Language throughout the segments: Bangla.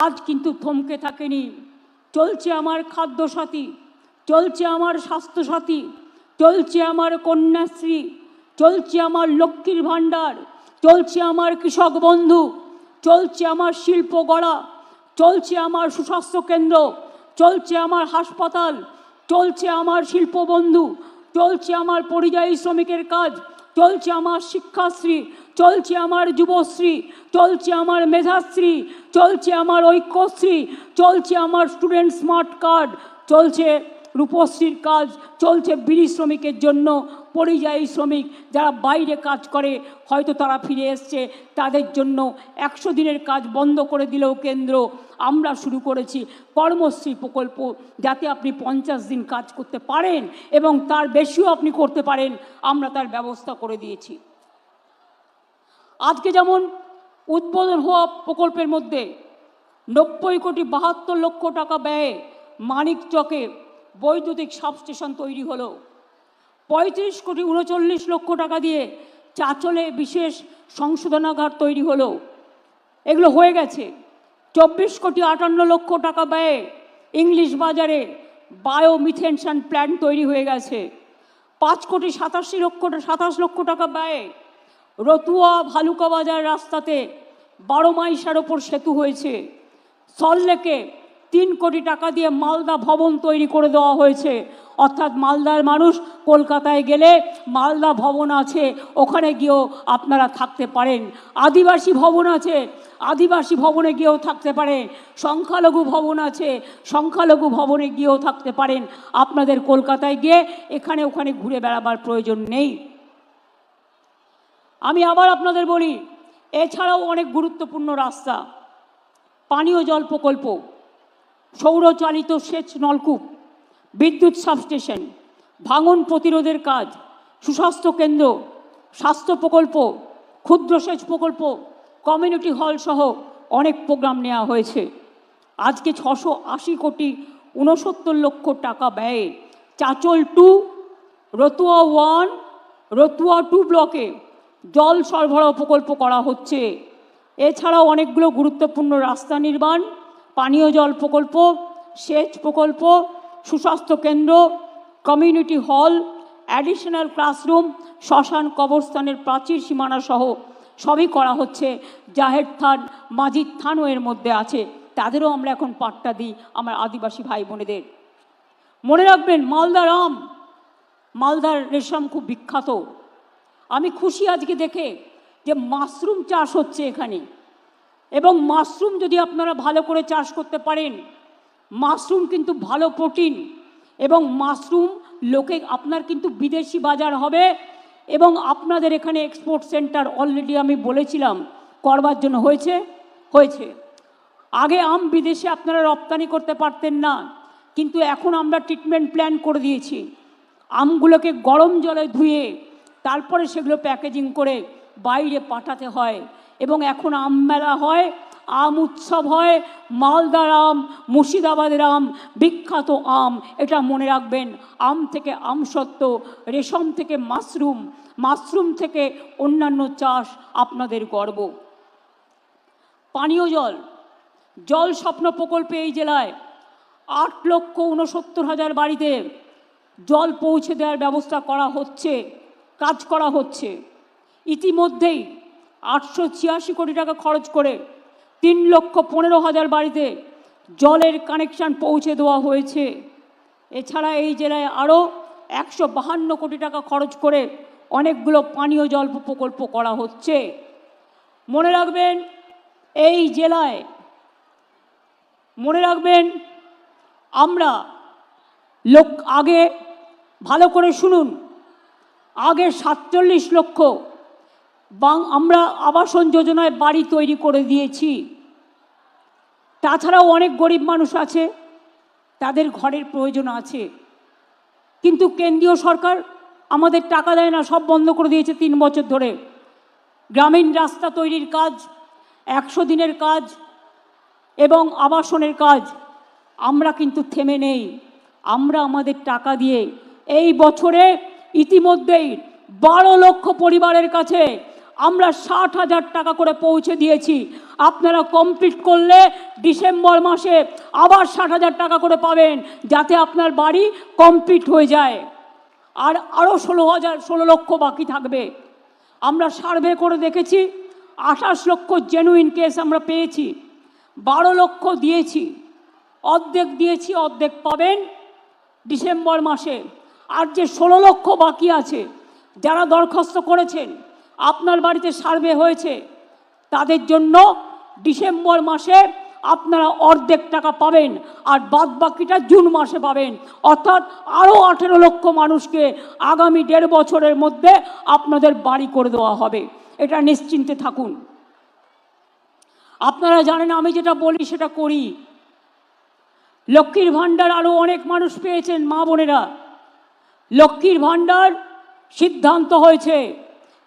আজ কিন্তু থমকে থাকেনি চলছে আমার খাদ্যসাথী চলছে আমার স্বাস্থ্যসাথী চলছে আমার কন্যাশ্রী চলছে আমার লক্ষ্মীর ভাণ্ডার চলছে আমার কৃষক বন্ধু চলছে আমার শিল্প গড়া চলছে আমার সুস্বাস্থ্য কেন্দ্র চলছে আমার হাসপাতাল চলছে আমার শিল্প বন্ধু চলছে আমার পরিযায়ী শ্রমিকের কাজ চলছে আমার শিক্ষাশ্রী, চলছে আমার যুবশ্রী, চলছে আমার মেধাশ্রী, চলছে আমার ঐক্যশ্রী, চলছে আমার স্টুডেন্ট স্মার্ট কার্ড চলছে রূপশ্রীর কাজ চলছে বিড়ি শ্রমিকের জন্য। পরিযায়ী শ্রমিক যারা বাইরে কাজ করে, হয়তো তারা ফিরে এসছে। তাদের জন্য একশো দিনের কাজ বন্ধ করে দিলেও কেন্দ্র। আমরা শুরু করেছি কর্মশ্রী প্রকল্প, যাতে আপনি পঞ্চাশ দিন কাজ করতে পারেন এবং তার বেশিও আপনি করতে পারেন। আমরা তার ব্যবস্থা করে দিয়েছি। আজকে যেমন উদ্বোধন হওয়া প্রকল্পের মধ্যে নব্বই কোটি বাহাত্তর লক্ষ টাকা ব্যয়ে মানিক চকে বৈদ্যুতিক সাবস্টেশন তৈরি হলো। পঁয়ত্রিশ কোটি উনচল্লিশ লক্ষ টাকা দিয়ে চাচলে বিশেষ সংশোধনাগার তৈরি হলো। এগুলো হয়ে গেছে। চব্বিশ কোটি আটান্ন লক্ষ টাকা ব্যয়ে ইংলিশ বাজারে বায়োমিথেনশন প্ল্যান্ট তৈরি হয়ে গেছে। পাঁচ কোটি সাতাশি লক্ষ সাতাশ লক্ষ টাকা ব্যয়ে রতুয়া ভালুকা বাজার রাস্তাতে বারো মাইশার ওপর সেতু হয়েছে। সল্লেকে তিন কোটি টাকা দিয়ে মালদা ভবন তৈরি করে দেওয়া হয়েছে। অর্থাৎ মালদার মানুষ কলকাতায় গেলে মালদা ভবন আছে, ওখানে গিয়েও আপনারা থাকতে পারেন। আদিবাসী ভবন আছে, আদিবাসী ভবনে গিয়েও থাকতে পারেন। সংখ্যালঘু ভবন আছে, সংখ্যালঘু ভবনে গিয়েও থাকতে পারেন। আপনাদের কলকাতায় গিয়ে এখানে ওখানে ঘুরে বেড়াবার প্রয়োজন নেই। আমি আবার আপনাদের বলি, এছাড়াও অনেক গুরুত্বপূর্ণ রাস্তা, পানীয় জল প্রকল্প। সৌরচালিত সেচ নলকূপ, বিদ্যুৎ সাবস্টেশন, ভাঙন প্রতিরোধের কাজ, সুস্বাস্থ্য কেন্দ্র, স্বাস্থ্য প্রকল্প, ক্ষুদ্র সেচ প্রকল্প কমিউনিটি হল সহ অনেক প্রোগ্রাম নেওয়া হয়েছে। আজকে ছশো আশি কোটি উনসত্তর লক্ষ টাকা ব্যয়ে Chanchal two, Ratua one, Ratua two ব্লকে জল সরবরাহ প্রকল্প করা হচ্ছে। এছাড়াও অনেকগুলো গুরুত্বপূর্ণ রাস্তা নির্মাণ পানীয় জল প্রকল্প, সেচ প্রকল্প, সুস্বাস্থ্য কেন্দ্র কমিউনিটি হল অ্যাডিশনাল ক্লাসরুম শ্মশান কবরস্থানের প্রাচীর সীমানা সহ সবই করা হচ্ছে। জাহের থান, মাজিদ থানও এর মধ্যে আছে। তাদেরও আমরা এখন পাট্টা দিই আমার আদিবাসী ভাই বোনেদের। মনে রাখবেন মালদার আম, মালদার রেশম খুব বিখ্যাত। আমি খুশি আজকে দেখে যে মাশরুম চাষ হচ্ছে এখানে। এবং মাশরুম যদি আপনারা ভালো করে চাষ করতে পারেন, মাশরুম কিন্তু ভালো প্রোটিন এবং মাশরুম লোকে, আপনার কিন্তু বিদেশি বাজার হবে এবং আপনাদের এখানে এক্সপোর্ট সেন্টার অলরেডি আমি বলেছিলাম করবার জন্য হয়েছে হয়েছে। আগে আম বিদেশে আপনারা রপ্তানি করতে পারতেন না, কিন্তু এখন আমরা ট্রিটমেন্ট প্ল্যান করে দিয়েছি। আমগুলোকে গরম জলে ধুয়ে তারপরে সেগুলো প্যাকেজিং করে বাইরে পাঠাতে হয়। এবং এখন আম মেলা হয়, আম উৎসব হয়, মালদার আম, মুর্শিদাবাদের আম, বিখ্যাত আম, এটা মনে রাখবেন, আম থেকে আমসত্ত্ব রেশম থেকে মাশরুম মাশরুম থেকে অন্যান্য চাষ আপনাদের গর্ব। পানীয় জল জল স্বপ্ন প্রকল্পে এই জেলায় আট লক্ষ উনসত্তর হাজার বাড়িতে জল পৌঁছে দেওয়ার ব্যবস্থা করা হচ্ছে, কাজ করা হচ্ছে। ইতিমধ্যেই আটশো ছিয়াশি কোটি টাকা খরচ করে তিন লক্ষ পনেরো হাজার বাড়িতে জলের কানেকশান পৌঁছে দেওয়া হয়েছে। এছাড়া এই জেলায় আরও একশো বাহান্ন কোটি টাকা খরচ করে অনেকগুলো পানীয় জল প্রকল্প করা হচ্ছে। মনে রাখবেন, এই জেলায় মনে রাখবেন, আমরা লোক আগে ভালো করে শুনুন, আগে সাতচল্লিশ লক্ষ বাং, আমরা আবাসন যোজনায় বাড়ি তৈরি করে দিয়েছি। তাছাড়াও অনেক গরিব মানুষ আছে, তাদের ঘরের প্রয়োজন আছে। কিন্তু কেন্দ্রীয় সরকার আমাদের টাকা দেয় না, সব বন্ধ করে দিয়েছে তিন বছর ধরে। গ্রামীণ রাস্তা তৈরির কাজ, একশো দিনের কাজ এবং আবাসনের কাজ, আমরা কিন্তু থেমে নেই। আমরা আমাদের টাকা দিয়ে এই বছরে ইতিমধ্যেই বারো লক্ষ পরিবারের কাছে আমরা ষাট হাজার টাকা করে পৌঁছে দিয়েছি। আপনারা কমপ্লিট করলে ডিসেম্বর মাসে আবার ষাট হাজার টাকা করে পাবেন, যাতে আপনার বাড়ি কমপ্লিট হয়ে যায়। আর আরও ষোলো হাজার, ষোলো লক্ষ বাকি থাকবে। আমরা সার্ভে করে দেখেছি, আঠাশ লক্ষ জেনুইন কেস আমরা পেয়েছি, বারো লক্ষ দিয়েছি। অর্ধেক দিয়েছি, অর্ধেক পাবেন ডিসেম্বর মাসে। আর যে ষোলো লক্ষ বাকি আছে, যারা দরখাস্ত করেছেন আপনার বাড়িতে সার্ভে হয়েছে, তাদের জন্য ডিসেম্বর মাসে আপনারা অর্ধেক টাকা পাবেন আর বাদ বাকিটা জুন মাসে পাবেন। অর্থাৎ আরও আঠেরো লক্ষ মানুষকে আগামী দেড় বছরের মধ্যে আপনাদের বাড়ি করে দেওয়া হবে। এটা নিশ্চিন্তে থাকুন। আপনারা জানেন আমি যেটা বলি, সেটা করি। লক্ষ্মীর ভাণ্ডার আরও অনেক মানুষ পেয়েছেন, মা বোনেরা। লক্ষ্মীর ভাণ্ডার সিদ্ধান্ত হয়েছে।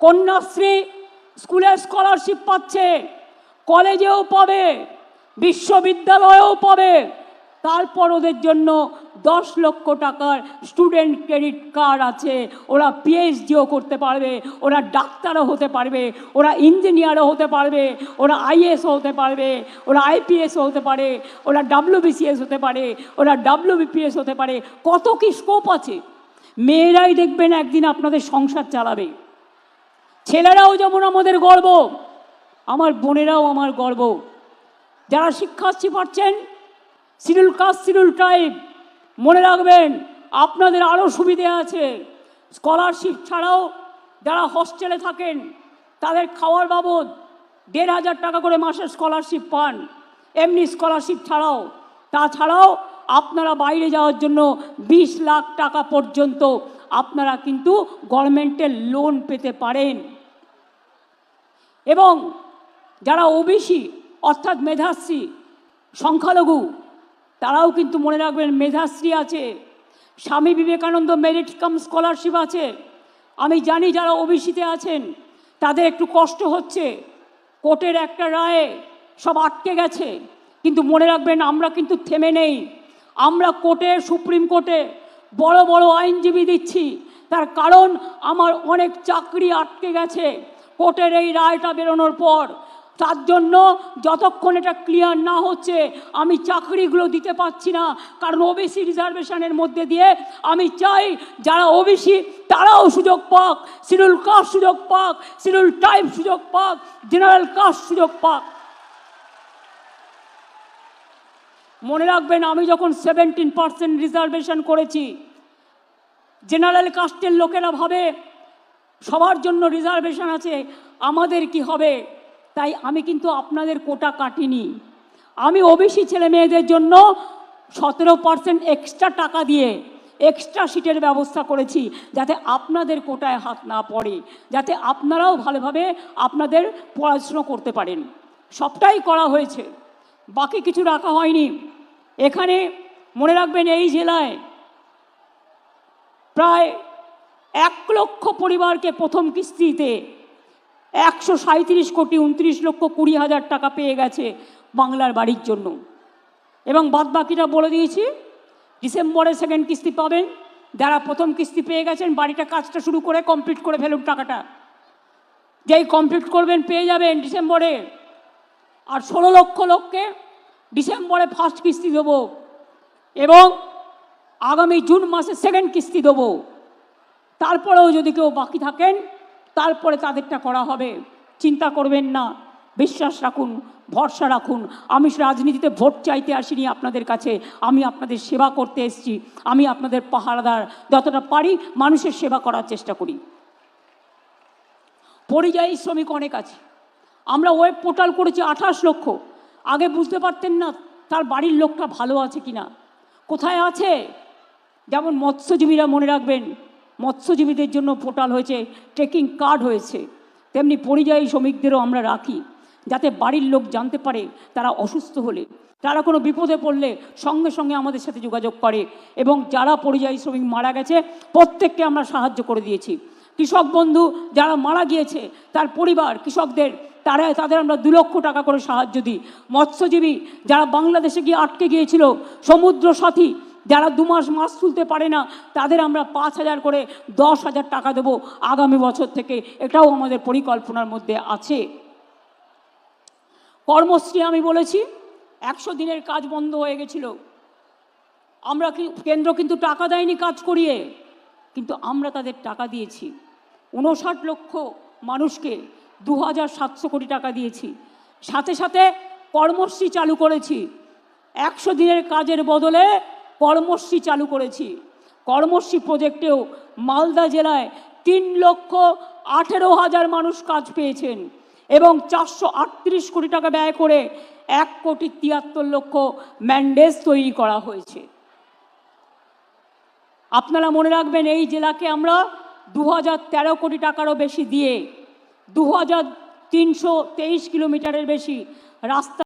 কন্যাশ্রী স্কুলে স্কলারশিপ পাচ্ছে, কলেজেও পাবে, বিশ্ববিদ্যালয়েও পাবে। তারপর ওদের জন্য দশ লক্ষ টাকার স্টুডেন্ট ক্রেডিট কার্ড আছে। ওরা পিএইচডিও করতে পারবে, ওরা ডাক্তারও হতে পারবে, ওরা ইঞ্জিনিয়ারও হতে পারবে, ওরা আইএসও হতে পারবে, ওরা আইপিএসও হতে পারে, ওরা ডাব্লিউবিসিএস হতে পারে, ওরা ডাব্লিউবিপিএস হতে পারে। কত কি স্কোপ আছে? মেয়েরাই দেখবেন একদিন আপনাদের সংসার চালাবে। ছেলেরাও যেমন আমাদের গর্ব, আমার বোনেরাও আমার গর্ব। যারা শিক্ষার্থী পাচ্ছেন, শিডিউল কাস্ট, শিডিউল ট্রাইব, মনে রাখবেন, আপনাদের আরও সুবিধে আছে। স্কলারশিপ ছাড়াও যারা হস্টেলে থাকেন, তাদের খাওয়ার বাবদ দেড় হাজার টাকা করে মাসের স্কলারশিপ পান। এমনি স্কলারশিপ ছাড়াও, তাছাড়াও আপনারা বাইরে যাওয়ার জন্য বিশ লাখ টাকা পর্যন্ত আপনারা কিন্তু গভর্নমেন্টের লোন পেতে পারেন। এবং যারা ওবিসি, অর্থাৎ মেধাশ্রী, সংখ্যালঘু, তারাও কিন্তু মনে রাখবেন মেধাশ্রী আছে। Swami Vivekananda merit cum scholarship আছে। আমি জানি যারা ওবিসিতে আছেন, তাদের একটু কষ্ট হচ্ছে। কোর্টের একটা রায়ে সব আটকে গেছে। কিন্তু মনে রাখবেন আমরা কিন্তু থেমে নেই। আমরা কোর্টে, সুপ্রিম কোর্টে বড় বড় আইনজীবী দিচ্ছি। তার কারণ আমার অনেক চাকরি আটকে গেছে। কোর্টের এই রায়টা বেরোনোর পর, তার জন্য যতক্ষণ এটা ক্লিয়ার না হচ্ছে, আমি চাকরিগুলো দিতে পারছি না। কারণ ওবিসি রিজার্ভেশনের মধ্যে দিয়ে আমি চাই যারা ওবিসি তারাও সুযোগ পাক শিডিউল কাস্ট সুযোগ পাক শিডিউল টাইপ সুযোগ পাক জেনারেল কাস্ট সুযোগ পাক। মনে রাখবেন, আমি যখন সেভেন্টিন পার্সেন্ট রিজার্ভেশন করেছি জেনারেল কাস্টের লোকেরা ভাবে সবার জন্য রিজার্ভেশন আছে, আমাদের কি হবে? তাই আমি কিন্তু আপনাদের কোটা কাটিনি। আমি ওবিসি ছেলে মেয়েদের জন্য সতেরো পার্সেন্ট এক্সট্রা টাকা দিয়ে এক্সট্রা সিটের ব্যবস্থা করেছি, যাতে আপনাদের কোটায় হাত না পড়ে, যাতে আপনারাও ভালোভাবে আপনাদের পড়াশুনো করতে পারেন। সবটাই করা হয়েছে। বাকি কিছু রাখা হয়নি। এখানে মনে রাখবেন এই জেলায় প্রায় এক লক্ষ পরিবারকে প্রথম কিস্তিতে একশো সাঁত্রিশ কোটি উনত্রিশ লক্ষ কুড়ি হাজার টাকা পেয়ে গেছে বাংলার বাড়ির জন্য। এবং বাদ বাকিটা বলে দিয়েছি, ডিসেম্বরে সেকেন্ড কিস্তি পাবেন, যারা প্রথম কিস্তি পেয়ে গেছেন, বাড়িটা কাজটা শুরু করে কমপ্লিট করে ফেলুন টাকাটা। যেই কমপ্লিট করবেন পেয়ে যাবেন ডিসেম্বরে। আর ষোলো লক্ষ লোককে ডিসেম্বরে ফার্স্ট কিস্তি দেবো এবং আগামী জুন মাসে সেকেন্ড কিস্তি দেবো। তারপরেও যদি কেউ বাকি থাকেন, তারপরে তাদেরটা করা হবে। চিন্তা করবেন না, বিশ্বাস রাখুন, ভরসা রাখুন। আমি রাজনীতিতে ভোট চাইতে আসিনি আপনাদের কাছে, আমি আপনাদের সেবা করতে এসেছি, আমি আপনাদের পাহারাদার। যতটা পারি মানুষের সেবা করার চেষ্টা করি। পরিযায়ী শ্রমিক অনেক আছে। আমরা ওয়েব পোর্টাল করেছি আঠাশ লক্ষ। আগে বুঝতে পারতেন না তার বাড়ির লোকটা ভালো আছে কিনা। কোথায় আছে? যেমন মৎস্যজীবীরা মনে রাখবেন মৎস্যজীবীদের জন্য পোর্টাল হয়েছে, ট্রেকিং কার্ড হয়েছে। তেমনি পরিযায়ী শ্রমিকদেরও আমরা রাখি, যাতে বাড়ির লোক জানতে পারে তারা অসুস্থ হলে। তারা কোনো বিপদে পড়লে সঙ্গে সঙ্গে আমাদের সাথে যোগাযোগ করে এবং যারা পরিযায়ী শ্রমিক মারা গেছে, প্রত্যেককে আমরা সাহায্য করে দিয়েছি। কৃষক বন্ধু যারা মারা গিয়েছে, তার পরিবার, কৃষকদের, তারা, তাদের আমরা দু লক্ষ টাকা করে সাহায্য দিই। মৎস্যজীবী যারা বাংলাদেশে গিয়ে আটকে গিয়েছিল, সমুদ্র সাথী যারা দু মাস মাস তুলতে পারে না, তাদের আমরা পাঁচ হাজার করে দশ হাজার টাকা দেবো আগামী বছর থেকে। এটাও আমাদের পরিকল্পনার মধ্যে আছে। কর্মশ্রী আমি বলেছি, একশো দিনের কাজ বন্ধ হয়ে গেছিল। আমরা কেন্দ্র কিন্তু টাকা দেয়নি কাজ করিয়ে, কিন্তু আমরা তাদের টাকা দিয়েছি। উনষাট লক্ষ মানুষকে দু হাজার সাতশো কোটি টাকা দিয়েছি। সাথে সাথে কর্মশ্রী চালু করেছি। একশো দিনের কাজের বদলে কর্মশ্রী চালু করেছি। কর্মশ্রী প্রজেক্টেও মালদা জেলায় তিন লক্ষ আঠেরো হাজার মানুষ কাজ পেয়েছেন এবং চারশো আটত্রিশ কোটি টাকা ব্যয় করে এক কোটি তিয়াত্তর লক্ষ ম্যান্ডেজ তৈরি করা হয়েছে। আপনারা মনে রাখবেন এই জেলাকে আমরা দু হাজার তেরো কোটি টাকারও বেশি দিয়ে দু হাজার তিনশো তেইশ কিলোমিটারের বেশি রাস্তা